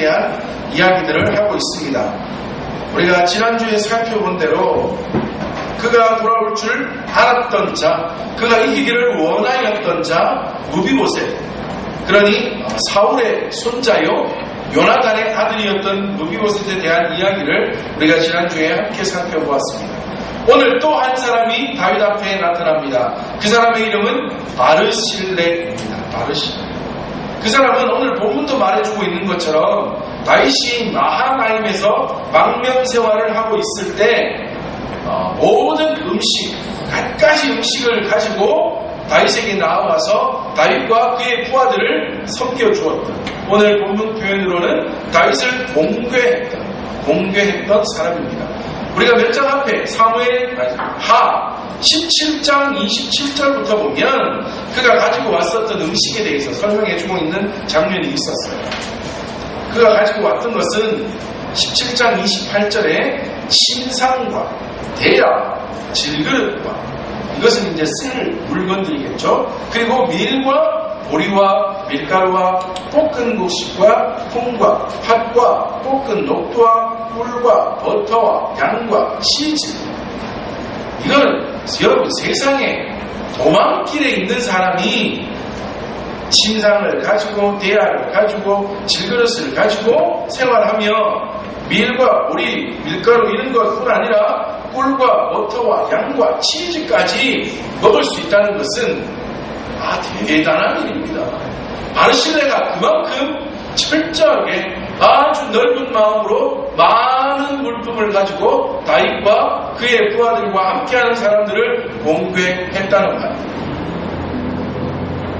대한 이야기들을 하고 있습니다. 우리가 지난주에 살펴본 대로 그가 돌아올 줄 알았던 자, 그가 이기기를 원하였던 자, 무비보셋. 그러니 사울의 손자요, 요나단의 아들이었던 무비보셋에 대한 이야기를 우리가 지난주에 함께 살펴보았습니다. 오늘 또 한 사람이 다윗 앞에 나타납니다. 그 사람의 이름은 바르실레입니다. 바르실레. 그 사람은 오늘 본문도 말해주고 있는 것처럼 다윗이 마하나임에서 망명 생활을 하고 있을 때 어, 모든 음식, 갖가지 음식을 가지고 다윗에게 나와서 다윗과 그의 부하들을 섬겨주었던 오늘 본문 표현으로는 다윗을 공개했던 공개했던 사람입니다. 우리가 몇 장 앞에 사무엘 하 17장 27절부터 보면 그가 가지고 왔었던 음식에 대해서 설명해 주고 있는 장면이 있었어요. 그가 가지고 왔던 것은 17장 28절에 신상과 대야, 질그릇과 이것은 이제 쓸 물건들이겠죠. 그리고 밀과 보리와 밀가루와 볶은 곡식과 콩과 팥과 볶은 녹두와 꿀과 버터와 양과 치즈 이건 여러분 세상에 도망길에 있는 사람이 신상을 가지고 대야를 가지고 질그릇을 가지고 생활하며 밀과 보리, 밀가루 이런 것뿐 아니라 꿀과 버터와 양과 치즈까지 먹을 수 있다는 것은 아 대단한 일입니다. 바르실레가 그만큼 철저하게 아주 넓은 마음으로 많은 물품을 가지고 다윗과 그의 부하들과 함께하는 사람들을 공개했다는 말입니다.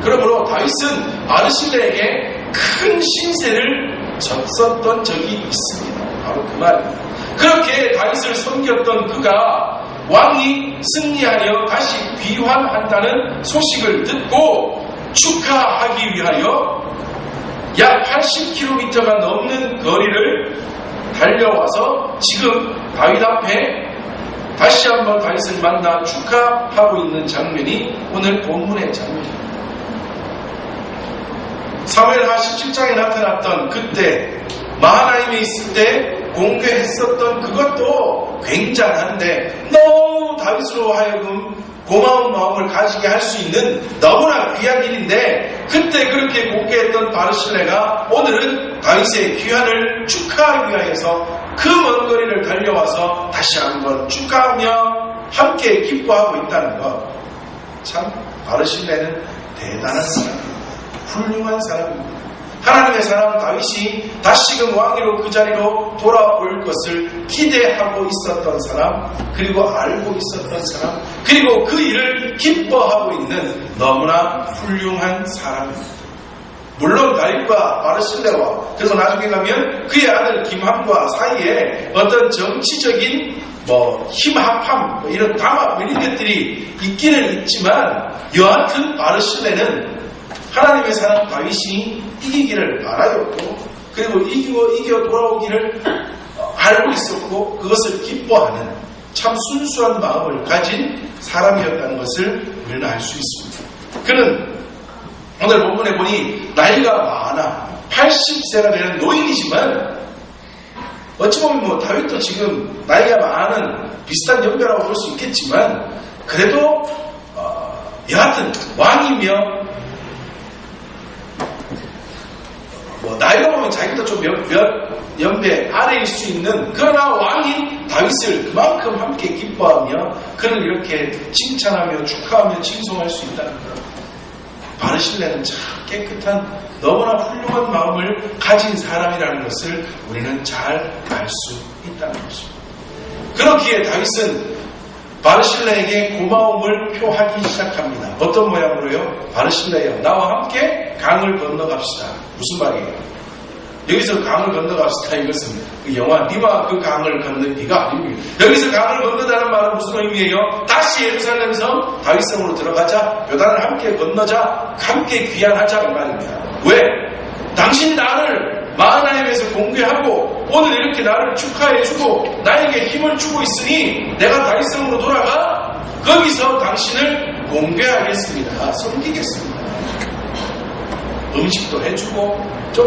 그러므로 다윗은 바르실레에게 큰 신세를 졌었던 적이 있습니다. 바로 그 말입니다. 그렇게 다윗을 섬겼던 그가 왕이 승리하여 다시 귀환한다는 소식을 듣고 축하하기 위하여 약 80km가 넘는 거리를 달려와서 지금 다윗 앞에 다시 한번 다윗을 만나 축하하고 있는 장면이 오늘 본문의 장면입니다. 사무엘하 17장에 나타났던 그때 마하나임에 있을 때 공개했었던 그것도 굉장한데 너무 다윗으로 하여금 고마운 마음을 가지게 할 수 있는 너무나 귀한 일인데 그때 그렇게 공개했던 바르실레가 오늘은 다윗의 귀환을 축하하기 위하여서 그 먼 거리를 달려와서 다시 한번 축하하며 함께 기뻐하고 있다는 것. 참 바르실레는 대단한 사람입니다. 훌륭한 사람입니다. 하나님의 사람 다윗이 다시금 왕위로 그 자리로 돌아올 것을 기대하고 있었던 사람, 그리고 알고 있었던 사람, 그리고 그 일을 기뻐하고 있는 너무나 훌륭한 사람입니다. 물론 다윗과 바르실레와 그리고 나중에 가면 그의 아들 김함과 사이에 어떤 정치적인 뭐 힘합함 뭐 이런 담합 뭐 이런 것들이 있기는 있지만 여하튼 바르실레는 하나님의 사람 다윗이 이기기를 바라였고 그리고 이기고 이겨 돌아오기를 알고 있었고 그것을 기뻐하는 참 순수한 마음을 가진 사람이었다는 것을 우리는 알 수 있습니다. 그는 오늘 본문에 보니 나이가 많아 80세가 되는 노인이지만 어찌 보면 뭐 다윗도 지금 나이가 많은 비슷한 연배라고 볼 수 있겠지만 그래도 어, 여하튼 왕이며 뭐 나이가 보면 자기도 좀 몇, 몇 연배 아래일 수 있는 그러나 왕이 다윗을 그만큼 함께 기뻐하며 그를 이렇게 칭찬하며 축하하며 칭송할 수 있다는 것. 바르실레는 참 깨끗한 너무나 훌륭한 마음을 가진 사람이라는 것을 우리는 잘 알 수 있다는 것입니다. 그렇기에 다윗은 바르실레에게 고마움을 표하기 시작합니다. 어떤 모양으로요? 바르실레여 나와 함께 강을 건너갑시다. 무슨 말이에요? 여기서 강을 건너갑시다. 이것은 그 영화 니와 그 강을 건너기가 아닙니다. 여기서 강을 건너다는 말은 무슨 의미예요? 다시 예루살렘 성 다윗성으로 들어가자. 요단을 함께 건너자. 함께 귀환하자 이 말입니다. 왜? 당신 나를 마하나임에서 공개하고 오늘 이렇게 나를 축하해주고 나에게 힘을 주고 있으니 내가 다윗성으로 돌아가 거기서 당신을 공개하겠습니다. 섬기겠습니다. 음식도 해주고 좀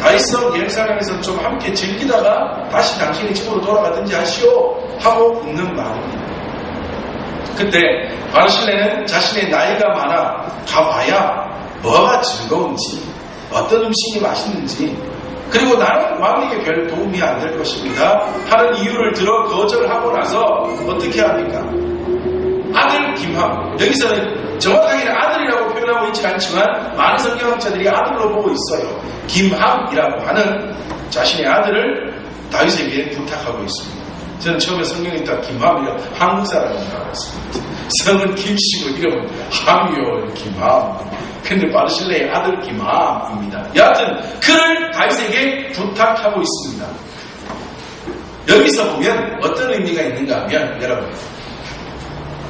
다윗성 예루살렘에서 좀 함께 즐기다가 다시 당신의 집으로 돌아가든지 하시오 하고 있는 마음입니다. 그때 바르실레는 자신의 나이가 많아 가봐야 뭐가 즐거운지 어떤 음식이 맛있는지 그리고 나는 왕에게 별 도움이 안 될 것입니다 하는 이유를 들어 거절하고 나서 어떻게 합니까? 아들 김함 여기서는 정확하게는 아들이라고 표현하고 있지 않지만 많은 성경학자들이 아들로 보고 있어요. 김함이라고 하는 자신의 아들을 다윗에게 부탁하고 있습니다. 저는 처음에 성경에 딱 김함이라 한국 사람인 줄 알았습니다. 성은 김씨고 이름은 함이요 김함. 근데 바르실레의 아들 김함입니다. 여하튼 그를 다윗에게 부탁하고 있습니다. 여기서 보면 어떤 의미가 있는가 하면 여러분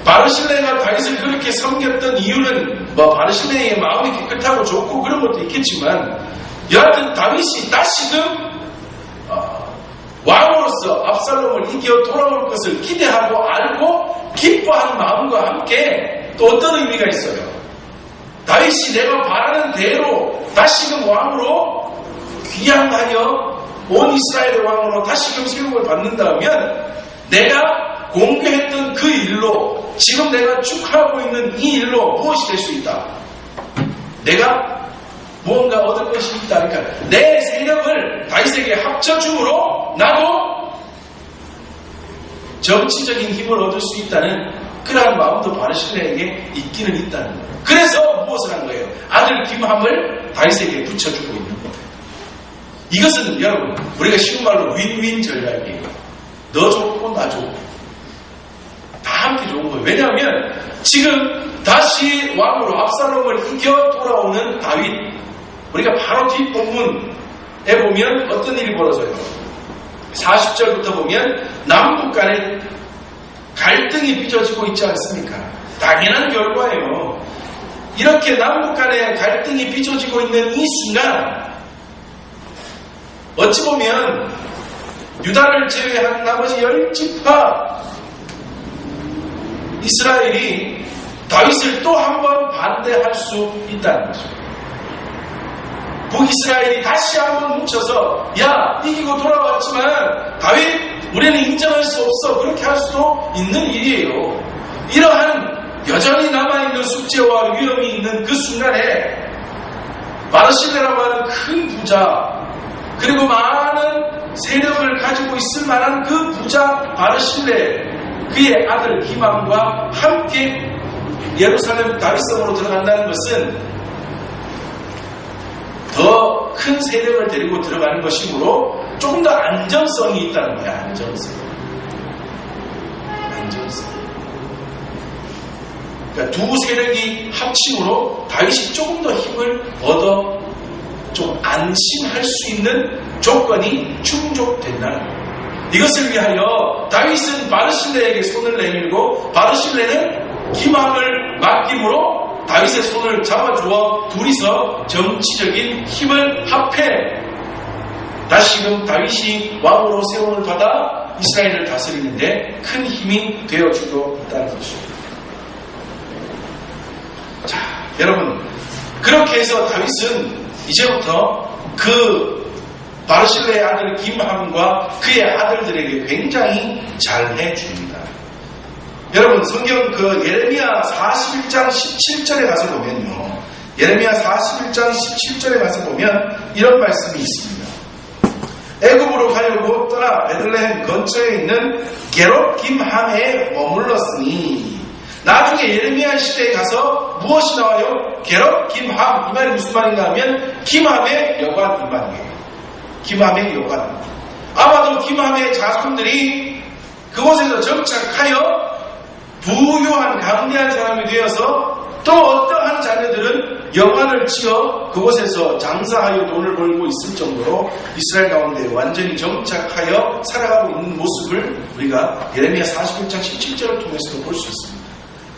바르실레가 다윗을 그렇게 섬겼던 이유는 뭐 바르실레의 마음이 깨끗하고 좋고 그런 것도 있겠지만 여하튼 다윗이 다시금 어, 왕으로서 압살롬을 이겨 돌아올 것을 기대하고 알고 기뻐하는 마음과 함께 또 어떤 의미가 있어요? 다윗이 내가 바라는 대로 다시금 왕으로 귀양하여 온 이스라엘의 왕으로 다시금 세움을 받는다면 내가 공개했던 그 일로 지금 내가 축하하고 있는 이 일로 무엇이 될 수 있다? 내가 무언가 얻을 것이 있다. 그러니까 내 세력을 다윗에게 합쳐줌으로 나도 정치적인 힘을 얻을 수 있다는 그러한 마음도 바르실레에게 있기는 있다는 거예요. 그래서 무엇을 한 거예요? 아들 김함을 다윗에게 붙여주고 있는 거예요. 이것은 여러분 우리가 쉬운 말로 윈윈 전략이에요. 너 좋고 나 좋고 다 함께 좋은 거예요. 왜냐하면 지금 다시 왕으로 압살롬을 이겨 돌아오는 다윗 우리가 바로 뒷부분에 보면 어떤 일이 벌어져요. 40절부터 보면 남북 간에 갈등이 빚어지고 있지 않습니까? 당연한 결과예요. 이렇게 남북 간에 갈등이 빚어지고 있는 이 순간 어찌 보면 유다를 제외한 나머지 열 지파 이스라엘이 다윗을 또 한 번 반대할 수 있다는 거죠. 북이스라엘이 다시 한 번 뭉쳐서 야 이기고 돌아왔지만 다윗 우리는 인정할 수 없어 그렇게 할 수도 있는 일이에요. 이러한 여전히 남아있는 숙제와 위험이 있는 그 순간에 바르실레라고 하는 큰 부자 그리고 많은 세력을 가지고 있을 만한 그 부자 바르실레 그의 아들 기맘과 함께 예루살렘 다윗성으로 들어간다는 것은 더 큰 세력을 데리고 들어가는 것이므로 조금 더 안정성이 있다는 거야, 안정성. 안정성. 그러니까 두 세력이 합침으로 다윗이 조금 더 힘을 얻어 좀 안심할 수 있는 조건이 충족된다는 거예요. 이것을 위하여 다윗은 바르실레에게 손을 내밀고 바르실레는 기망을 맡김으로 다윗의 손을 잡아주어 둘이서 정치적인 힘을 합해 다시금 다윗이 왕으로 세움을 받아 이스라엘을 다스리는데 큰 힘이 되어주고 있다는 것입니다. 자, 여러분 그렇게 해서 다윗은 이제부터 그 바르실레의 아들 김함과 그의 아들들에게 굉장히 잘 해 줍니다. 여러분 성경 그 예레미야 41장 17절에 가서 보면요. 예레미야 41장 17절에 가서 보면 이런 말씀이 있습니다. 애굽으로 가려고 떠나 베들레헴 근처에 있는 게롯 김함에 머물렀으니 나중에 예레미야 시대에 가서 무엇이 나와요? 게롯 김함 이 말이 무슨 말인가 하면 김함의 여관 이 말이에요. 김함의 여관. 아마도 김함의 자손들이 그곳에서 정착하여 부유한 강대한 사람이 되어서 또 어떠한 자녀들은 여관을 치어 그곳에서 장사하여 돈을 벌고 있을 정도로 이스라엘 가운데 완전히 정착하여 살아가고 있는 모습을 우리가 예레미야 41장 17절을 통해서도 볼 수 있습니다.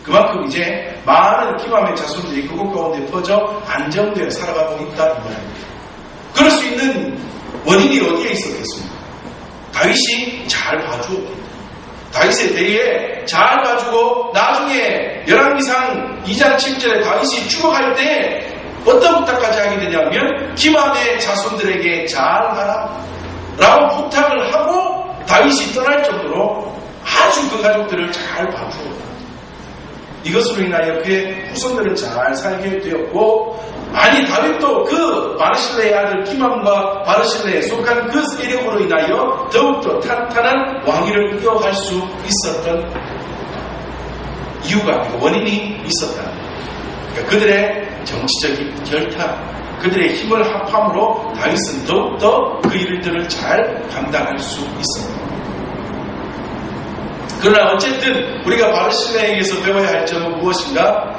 그만큼 이제 많은 기맘의 자손들이 그곳 가운데 퍼져 안정되어 살아가고 있다 이 말입니다. 그럴 수 있는 원인이 어디에 있었겠습니까? 다윗이 잘 봐주었기 다윗의 대에 잘 봐주고 나중에 열왕기상 2장 7절에 다윗이 죽어갈 때 어떤 부탁까지 하게 되냐면 기만의 자손들에게 잘 가라 라고 부탁을 하고 다윗이 떠날 정도로 아주 그 가족들을 잘 봐주었다. 이것으로 인하여 그의 후손들은 잘 살게 되었고 아니 다윗도 그 바르실레의 아들 기맘과 바르실레에 속한 그 세력으로 인하여 더욱더 탄탄한 왕위를 이어갈 수 있었던 이유가 원인이 있었다. 그러니까 그들의 정치적인 결탁, 그들의 힘을 합함으로 다윗은 더욱더 그 일들을 잘 감당할 수 있었다. 그러나 어쨌든 우리가 바르실레에게서 배워야 할 점은 무엇인가?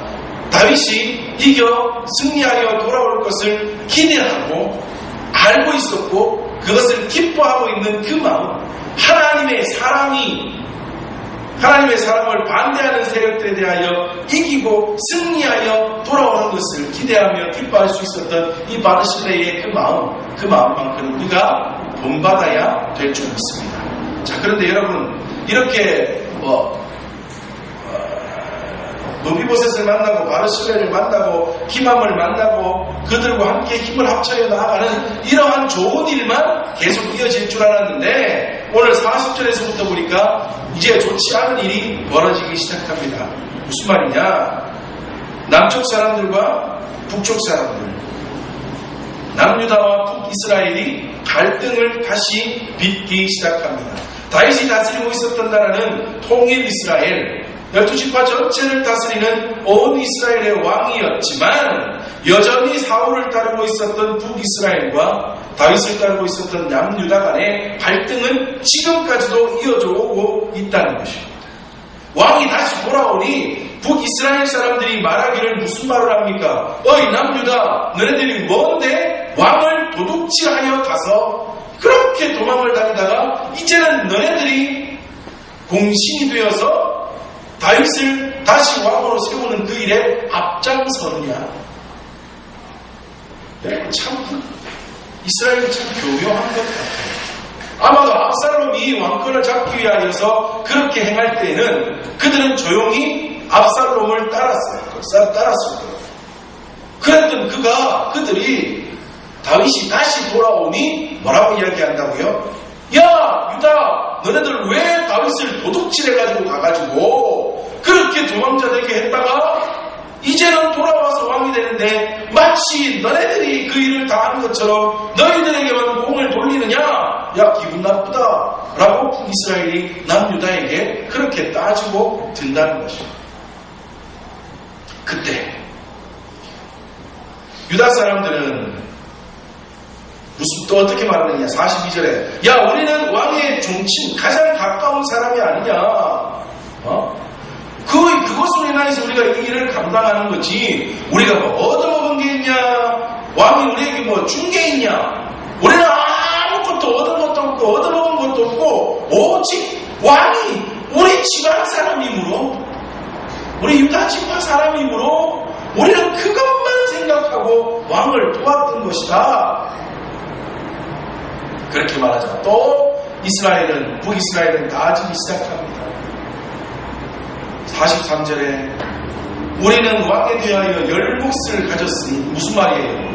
다윗이 이겨 승리하여 돌아올 것을 기대하고 알고 있었고 그것을 기뻐하고 있는 그 마음 하나님의 사랑이 하나님의 사랑을 반대하는 세력들에 대하여 이기고 승리하여 돌아오는 것을 기대하며 기뻐할 수 있었던 이 바르실레의 그 마음 그 마음만큼 우리가 본받아야 될 줄 믿습니다. 자 그런데 여러분 이렇게 뭐 노비보셋을 만나고 바르실레를 만나고 기맘을 만나고 그들과 함께 힘을 합쳐여 나아가는 이러한 좋은 일만 계속 이어질 줄 알았는데 오늘 40절에서부터 보니까 이제 좋지 않은 일이 벌어지기 시작합니다. 무슨 말이냐? 남쪽 사람들과 북쪽 사람들, 남유다와 북이스라엘이 갈등을 다시 빚기 시작합니다. 다윗이 다스리고 있었던 나라는 통일 이스라엘, 열두 지파 전체를 다스리는 온 이스라엘의 왕이었지만 여전히 사울을 따르고 있었던 북이스라엘과 다윗을 따르고 있었던 남유다 간의 갈등은 지금까지도 이어져 오고 있다는 것입니다. 왕이 다시 돌아오니 북이스라엘 사람들이 말하기를 무슨 말을 합니까? 어이 남유다 너네들이 뭔데 왕을 도둑질하여 가서 그렇게 도망을 다니다가 이제는 너네들이 공신이 되어서 다윗을 다시 왕으로 세우는 그 일에 앞장서느냐? 네, 참 이스라엘이 참 교묘한 것 같아요. 아마도 압살롬이 왕권을 잡기 위하여서 그렇게 행할 때에는 그들은 조용히 압살롬을 따랐어요. 따랐을 거예요. 그랬던 그가 그들이 다윗이 다시 돌아오니 뭐라고 이야기한다고요? 야 유다 너네들 왜 다윗을 도둑질해가지고 가가지고 그렇게 도망자되게 했다가 이제는 돌아와서 왕이 되는데 마치 너네들이 그 일을 다 하는 것처럼 너희들에게만 공을 돌리느냐? 야 기분 나쁘다 라고 북이스라엘이 남유다에게 그렇게 따지고 든다는 것입니다. 그때 유다 사람들은 무슨 또 어떻게 말하느냐? 42절에 야 우리는 왕의 종친 가장 가까운 사람이 아니냐? 어? 그, 그것으로 인하여서 우리가 이 일을 감당하는 거지. 우리가 뭐 얻어먹은 게 있냐? 왕이 우리에게 뭐 준 게 있냐? 우리는 아무것도 얻은 것도 없고 얻어먹은 것도 없고 오직 왕이 우리 집안 사람이므로 우리 유다 집안 사람이므로 우리는 그것만 생각하고 왕을 도왔던 것이다 그렇게 말하자. 또 이스라엘은 북이스라엘은 나아지기 시작합니다. 43절에 우리는 왕에 대하여 열 몫을 가졌으니 무슨 말이에요?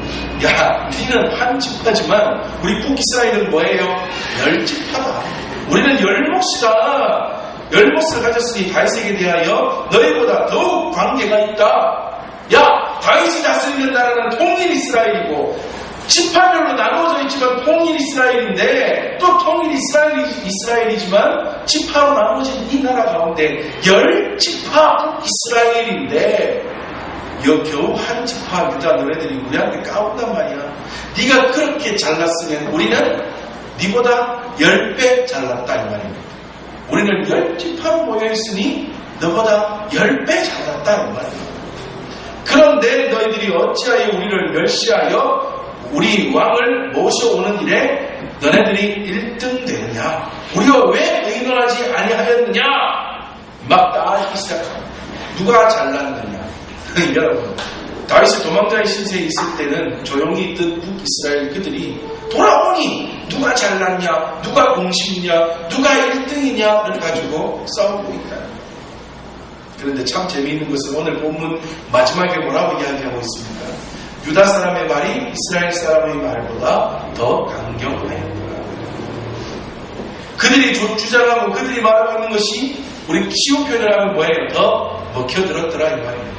야, 니는 한 집하지만 우리 북이스라엘은 뭐예요? 열 집하다. 우리는 열 몫이다. 열 몫을 가졌으니 다윗에게 대하여 너희보다 더욱 관계가 있다. 야, 다윗이 다스리는 나라는 통일 이스라엘이고 있 지만 통일 이스라엘인데 또 통일 이스라엘, 이스라엘이지만 지파로 나누어진 이 나라 가운데 열 지파 이스라엘인데 여 겨우 한 지파 유다 너네들이 우리한테 까온단 말이야. 네가 그렇게 잘났으면 우리는 네보다 열 배 잘났다 이 말입니다. 우리는 열 지파로 모여 있으니 너보다 열 배 잘났다 이 말입니다. 그런데 너희들이 어찌하여 우리를 멸시하여 우리 왕을 모셔오는 일에 너네들이 1등 되느냐? 우리가 왜 의논하지 아니하였느냐? 막 따지기 시작합니다. 누가 잘났느냐? 여러분, 다윗이 도망자의 신세에 있을 때는 조용히 있던 북이스라엘 그들이 돌아오니 누가 잘났냐? 누가 공신이냐? 누가 1등이냐를 가지고 싸우고 있다. 그런데 참 재미있는 것은 오늘 본문 마지막에 뭐라고 이야기하고 있습니까? 유다 사람의 말이 이스라엘 사람의 말보다 더 강경하였다. 그들이 주- 주장하고 그들이 말하고 있는 것이 우리 키우 표현을 하면 뭐예요? 더 먹혀들었더라 이 말입니다.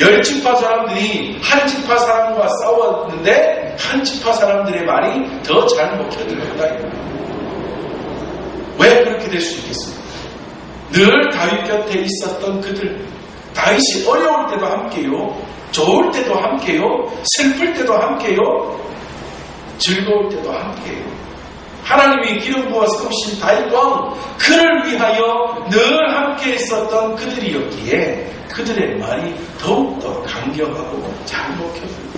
열 지파 사람들이 한 지파 사람과 싸웠는데 한 지파 사람들의 말이 더 잘 먹혀들었다. 왜 그렇게 될 수 있겠습니까? 늘 다윗 곁에 있었던 그들 다윗이 어려울 때도 함께요 좋을 때도 함께요 슬플 때도 함께요 즐거울 때도 함께요 하나님이 기름 부어 세우신 다윗 왕 그를 위하여 늘 함께 있었던 그들이었기에 그들의 말이 더욱더 강경하고 잘 먹혀들고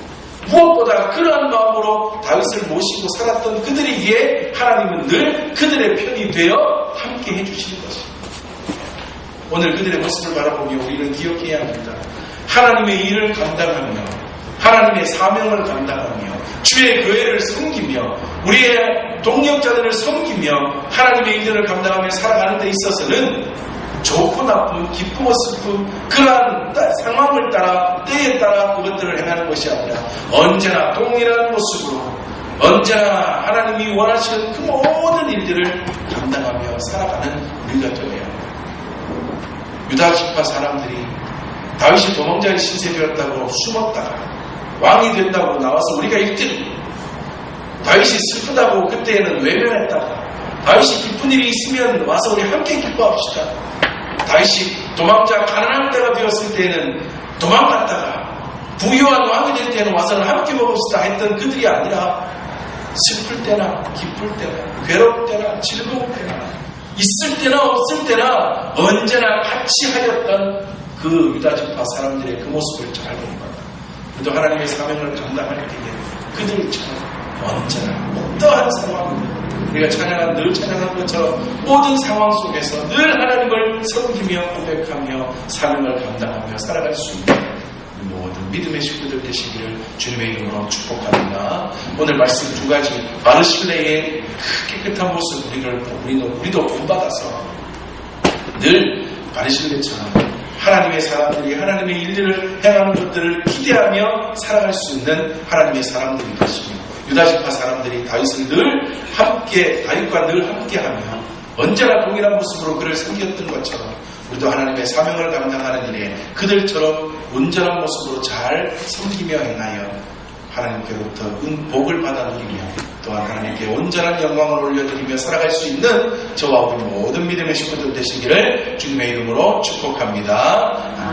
무엇보다 그러한 마음으로 다윗을 모시고 살았던 그들이기에 하나님은 늘 그들의 편이 되어 함께 해주시는 것입니다. 오늘 그들의 모습을 바라보며 우리는 기억해야 합니다. 하나님의 일을 감당하며 하나님의 사명을 감당하며 주의 교회를 섬기며 우리의 동력자들을 섬기며 하나님의 일들을 감당하며 살아가는 데 있어서는 좋고 나쁨, 기쁘고 슬픔 그러한 따- 상황을 따라 때에 따라 그것들을 행하는 것이 아니라 언제나 동일한 모습으로 언제나 하나님이 원하시는 그 모든 일들을 감당하며 살아가는 우리가 되어야 합니다. 유다 지파 사람들이 다윗이 도망자의 신세되었다고 숨었다가 왕이 된다고 나와서 우리가 1등 다윗이 슬프다고 그때에는 외면했다가 다윗이 기쁜 일이 있으면 와서 우리 함께 기뻐합시다. 다윗이 도망자 가난한 때가 되었을 때에는 도망갔다가 부유한 왕이 될 때는 와서는 함께 먹읍시다 했던 그들이 아니라 슬플 때나 기쁠 때나 괴로울 때나 즐거울 때나 있을 때나 없을 때나 언제나 같이 하였던 그 유다 지파 사람들의 그 모습을 잘 보는 겁니다. 그래도 하나님의 사명을 감당할 때에 그들처럼 언제나 어떠한 상황 우리가 찬양한 늘 찬양한 것처럼 모든 상황 속에서 늘 하나님을 섬기며 고백하며 사명을 감당하며 살아갈 수 있는 모든 믿음의 식구들 되시기를 주님의 이름으로 축복합니다. 오늘 말씀 두 가지 바르실레의 그 깨끗한 모습 우리를 우리도 우리도 본받아서 늘 바르실레처럼 하나님의 사람들이 하나님의 일들을 행하는 것들을 기대하며 살아갈 수 있는 하나님의 사람들이 되십니다. 유다지파 사람들이 다윗을 늘 함께 다윗과 늘 함께하며 언제나 동일한 모습으로 그를 섬겼던 것처럼 우리도 하나님의 사명을 감당하는 일에 그들처럼 온전한 모습으로 잘 섬기며 행하여 하나님께로부터 은 복을 받아 누리며 또한 하나님께 온전한 영광을 올려드리며 살아갈 수 있는 저와 우리 모든 믿음의 식구들 되시기를 주님의 이름으로 축복합니다. 아멘.